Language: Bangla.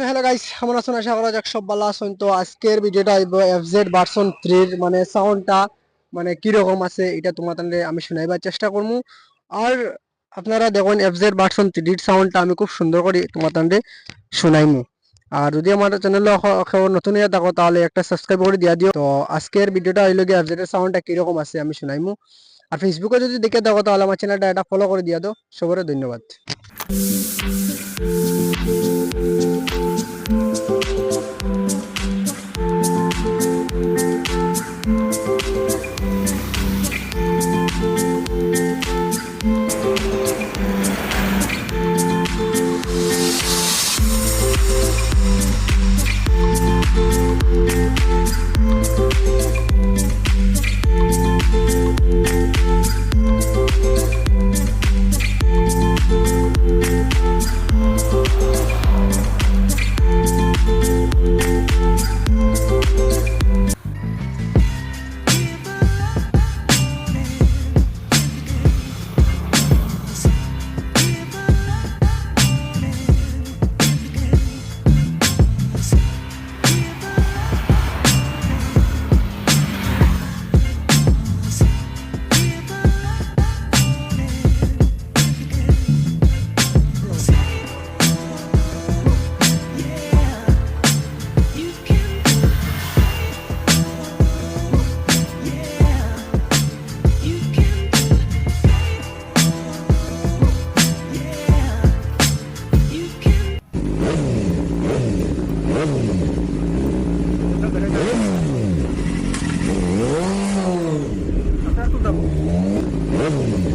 তো হ্যালো গাইস কেমন আছেন? আশা করা যাক সব ভালো আছেন। তো আজকের ভিডিওটা এফজেড ভার্সন থ্রির মানে সাউন্ডটা মানে কীরকম আছে, এটা তোমাদের আমি শোনাইবার চেষ্টা করব আর আপনারা দেখুন এফজেড ভার্সন থ্রির সাউন্ডটা আমি খুব সুন্দর করে তোমাদের শোনাইমু। আর যদি আমার চ্যানেলে নতুন হয়ে থাকো, তাহলে একটা সাবস্ক্রাইব করে দিয়া দিও। তো আজকের ভিডিওটা হইল গিয়ে এফজেড এর সাউন্ডটা কীরকম আছে আমি শোনাইমু। আর ফেসবুকে যদি দেখে থাকো, তাহলে আমার চ্যানেলটা এটা ফলো করে দিয়া দাও। সবারই ধন্যবাদ। Gentlemen.